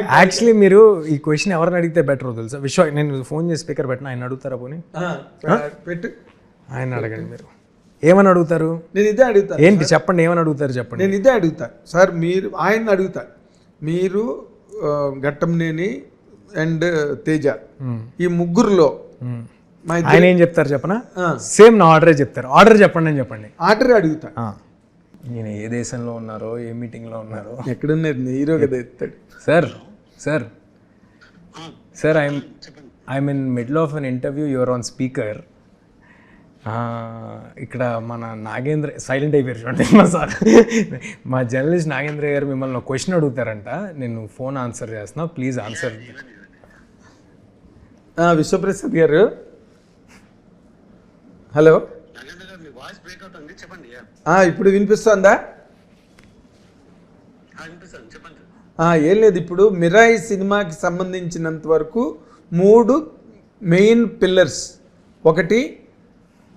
Actually మీరు ఈ question ఎవరిని అడిగితే బెటర్ తెలుసా? విశ్వ నేను ఫోన్ చేసి స్పీకర్ పెట్టిన? ఆయన అడుగుతారా పోనీ? పెట్టు. ఆయన అడగండి మీరు. ఏమని అడుగుతారు? నేను ఇదే అడుగుతా. ఏంటి? చెప్పండి ఏమని అడుగుతారు చెప్పండి. నేను ఇదే అడుగుతా. సార్ మీరు ఆయన అడుగుతా. మీరు ఆ, ఘట్టంనేని అండ్ తేజ ఈ ముగ్గురులో ఇద్దరు ఆయన ఏం చెప్తారు చెప్పనా. సేమ్ నా ఆర్డరే చెప్తారు. ఆర్డర్ చెప్పండి అని చెప్పండి. ఆర్డర్ అడుగుతా. ఈయన ఏ దేశంలో ఉన్నారో ఏ మీటింగ్లో ఉన్నారో. ఎక్కడున్నారు? హీరో కదా ఎత్తాడు sir sir. Sir I'm I'm in middle of an interview. Your on speaker. ఇక్కడ మన నాగేంద్ర సైలెంట్ అయిపోయారు చూడండి మా సార్. మా జర్నలిస్ట్ నాగేంద్ర గారు మిమ్మల్ని క్వశ్చన్ అడుగుతారంట. నేను ఫోన్ ఆన్సర్ చేస్తున్నా. Please answer. విశ్వప్రసాద్ గారు. హలో. ఇప్పుడు వినిపిస్తుందా? ఆ, వినిపిస్తుంది. చెప్పండి. ఆ, ఏం లేదు ఇప్పుడు మిరాయి సినిమాకి సంబంధించినంత వరకు మూడు మెయిన్ పిల్లర్స్. ఒకటి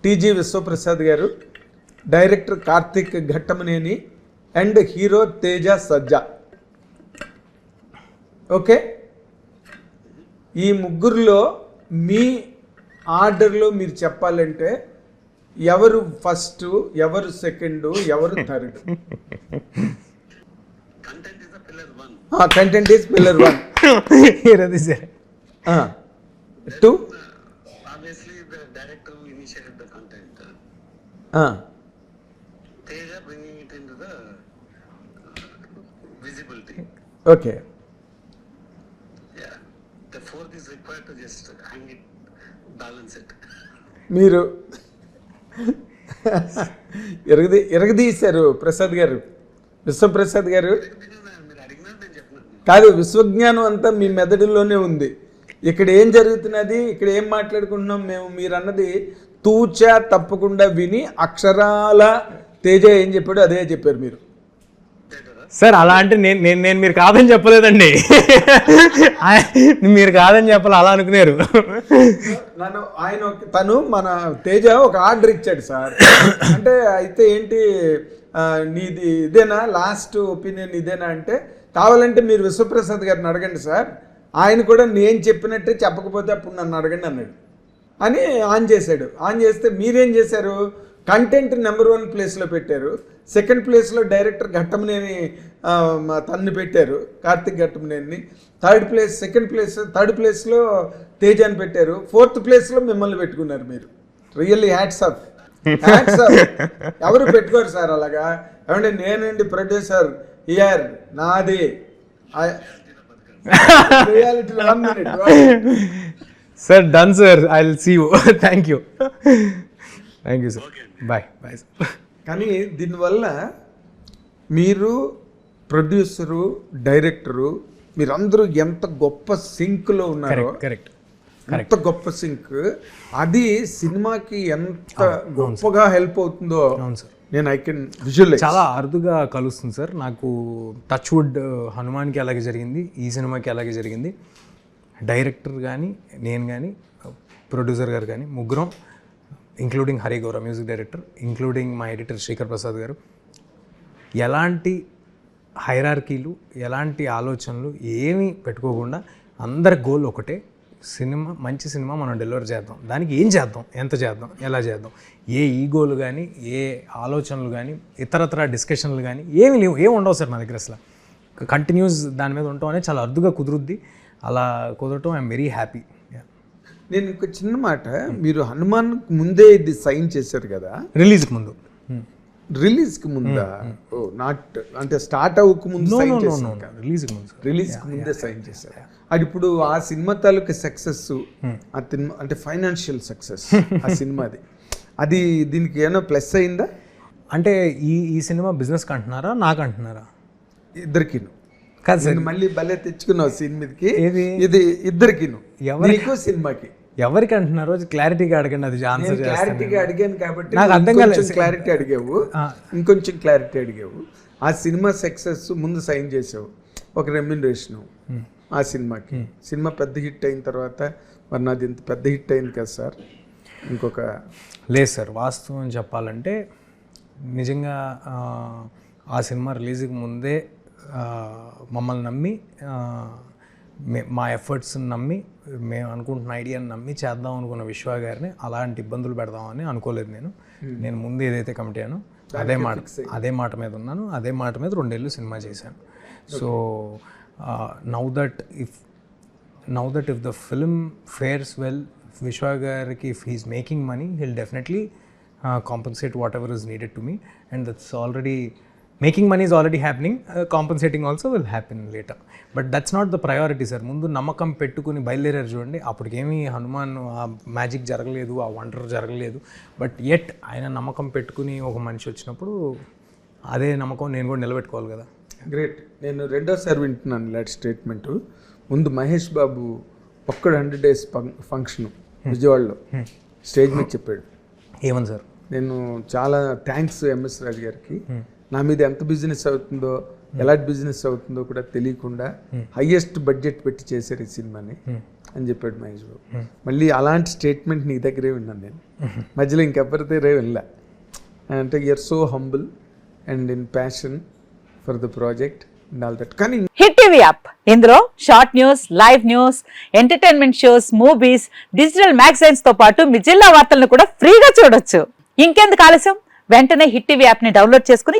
టీజీ విశ్వప్రసాద్ గారు director Karthik Ghattamaneni and hero Teja Sajja. Okay? ఈ ముగ్గురులో మీ ఆర్డర్లో మీరు చెప్పాలంటే ఎవరు ఫస్ట్ ఎవరు సెకండ్ ఎవరు third? Content is the pillar one content is pillar one sir. Two obviously the director initiated the content Teja bringing it in to the visibility okay yeah the fourth is required to just hang it balance it మీరు ఎరగది ఎరగదీశారు ప్రసాద్ గారు. విశ్వప్రసాద్ గారు. కాదు విశ్వజ్ఞానం అంతా మీ మెదడులోనే ఉంది. ఇక్కడ ఏం జరుగుతున్నది? ఇక్కడ ఏం మాట్లాడుకుంటున్నాం మేము? మీరు అన్నది తూచా తప్పకుండా విని అక్షరాల తేజ ఏం చెప్పాడో అదే చెప్పారు మీరు. సార్ అలా అంటే నేను నేను నేను మీరు కాదని చెప్పలేదండి. ఆయన- మీరు కాదని చెప్పాలి అలా అనుకున్నారు నన్ను ఆయన ఒక- తను మన తేజ ఒక ఆర్డర్ ఇచ్చాడు సార్. అంటే అయితే ఏంటి నీది ఇదేనా? లాస్ట్ ఒపీనియన్ ఇదేనా అంటే కావాలంటే మీరు విశ్వప్రసాద్ గారిని అడగండి సార్. ఆయన కూడా నేను చెప్పినట్టే చెప్పకపోతే అప్పుడు నన్ను అడగండి అన్నాడు. అని ఆన్ చేశాడు. ఆన్ చేస్తే మీరేం చేశారు? కంటెంట్ నెంబర్ వన్ ప్లేస్లో పెట్టారు. సెకండ్ ప్లేస్లో డైరెక్టర్ ఘట్టమనేని తన్ను పెట్టారు Karthik Ghattamaneni. Third place second place third ప్లేస్లో తేజాని పెట్టారు. ఫోర్త్ ప్లేస్లో మిమ్మల్ని పెట్టుకున్నారు మీరు. Really hats off hats off ఎవరు పెట్టుకోరు సార్ అలాగా? ఏమంటే నేనండి ప్రొడ్యూసర్ ఇయర్ నాది. Reality sir done sir I will see you thank you thank you sir bye bye sir కానీ దీనివల్ల మీరు ప్రొడ్యూసరు డైరెక్టరు మీరందరూ ఎంత గొప్ప సింక్లో ఉన్నారో కరెక్ట్ కరెక్ట్ ఎంత గొప్ప సింక్ అది సినిమాకి ఎంత గొప్పగా హెల్ప్ అవుతుందో నేను ఐ కెన్ విజువలైజ్. చాలా అరుదుగా కలుస్తుంది సార్. నాకు టచ్ వుడ్ హనుమాన్కి అలాగే జరిగింది ఈ సినిమాకి అలాగే జరిగింది. డైరెక్టర్ కానీ నేను కానీ ప్రొడ్యూసర్ గారు కానీ ముగ్గురం including Hari Gaura music director including మా ఎడిటర్ శేఖర్ ప్రసాద్ గారు. ఎలాంటి హైరార్కీలు ఎలాంటి ఆలోచనలు ఏమీ పెట్టుకోకుండా అందరి గోల్ ఒకటే సినిమా మంచి సినిమా మనం డెలివర్ చేద్దాం. దానికి ఏం చేద్దాం? ఎంత చేద్దాం? ఎలా చేద్దాం? ఏ ఈగోలు కానీ ఏ ఆలోచనలు కానీ ఇతరతర డిస్కషన్లు కానీ ఏమి లేవు. ఏమి ఉండవు సార్ మా దగ్గర అసలు. కంటిన్యూస్ దాని మీద ఉండటం అనేది చాలా అరుదుగా కుదురుద్ది. అలా కుదరటం ఐఎమ్ వెరీ హ్యాపీ నేను ఇంకో చిన్న మాట. మీరు హనుమాన్ ముందే ఇది సైన్ చేశారు కదా? రిలీజ్కి ముందు. రిలీజ్కి ముందా? ఓ నాట్ అంటే స్టార్ట్ అవ్వక ముందు సైన్ చేశారు రిలీజ్కి ముందు రిలీజ్కి ముందే సైన్ చేశారు. అది ఇప్పుడు ఆ సినిమా తాలూకు సక్సెస్ ఆ సినిమా అంటే ఫైనాన్షియల్ సక్సెస్ ఆ సినిమాది అది. దీనికి ఏమైనా ప్లస్ అయిందా? అంటే ఈ ఈ సినిమా బిజినెస్కి అంటున్నారా నాకు అంటున్నారా? ఇద్దరికిను. కాదు మళ్ళీ భలే తెచ్చుకున్నావు సీన్ మీదకి. ఏది? ఇది ఇద్దరికిను. ఎవరికి? సినిమాకి. ఎవరికి అంటున్నారో క్లారిటీగా అడగండి అది ఆన్సర్ క్లారిటీగా అడిగాను కాబట్టి నాకు అర్థం కాలేదు. క్లారిటీ అడిగావు. ఇంకొంచెం క్లారిటీ అడిగావు. ఆ సినిమా సక్సెస్ ముందు సైన్ చేసావు. ఒక రెమ్యునరేషన్ ఆ సినిమాకి. సినిమా పెద్ద హిట్ అయిన తర్వాత మరి నాది ఇంత పెద్ద హిట్ అయింది కదా సార్? ఇంకొక లేదు సార్ వాస్తవం చెప్పాలంటే నిజంగా ఆ, సినిమా రిలీజ్కి ముందే మమ్మల్ని నమ్మి మే- మా ఎఫర్ట్స్ని నమ్మి మేము అనుకుంటున్న ఐడియాని నమ్మి చేద్దాం అనుకున్న విశ్వ గారిని అలాంటి ఇబ్బందులు పెడదామని అనుకోలేదు నేను. నేను ముందు ఏదైతే కమిట్ అయ్యానో అదే మాట అదే మాట మీద ఉన్నాను. అదే మాట మీద రెండేళ్ళు సినిమా చేశాను. So now that if now that if the film fares well Vishwa గారికి if he's making money he'll definitely compensate whatever is needed to me and that's already making money is already happening compensating also will happen later but that's not the priority sir ముందు నమ్మకం పెట్టుకుని బయలుదేరారు చూడండి. అప్పటికేమీ హనుమాన్ ఆ magic జరగలేదు ఆ wonder జరగలేదు. But at ఆయన నమ్మకం పెట్టుకుని ఒక మనిషి వచ్చినప్పుడు అదే నమ్మకం నేను కూడా నిలబెట్టుకోవాలి కదా. గ్రేట్ నేను రెండోసారి వింటున్నాను ఇలాంటి స్టేట్మెంట్ ముందు Mahesh Babu Okkadu hundred days function విజయవాడలో. స్టేజ్ మీద చెప్పాడు. ఏమని సార్ నేను చాలా థ్యాంక్స్ ఎంఎస్ రాజు గారికి. నా మీద ఎంత బిజినెస్ అవుతుందో ఎలాంటి బిజినెస్ అవుతుందో కూడా తెలియకుండా హైయెస్ట్ బడ్జెట్ పెట్టి చేశారు ఈ సినిమాని అని చెప్పాడు మహేష్ బాబు. మళ్ళీ అలాంటి స్టేట్మెంట్ నీ దగ్గరే విన్నాను నేను. మధ్యలో ఇంకెవరి దగ్గరే వినలే. అంటే you're so humble and in passion for the project and all that కానీ హిట్ టీవీ యాప్ ఇందులో short news live news entertainment shows movies digital మ్యాగజైన్స్తో పాటు మీ జిల్లా వార్తలను కూడా ఫ్రీగా చూడొచ్చు. ఇంకెందుకు ఆలస్యం? వెంటనే హిట్ టీవీ యాప్ని డౌన్లోడ్ చేసుకుని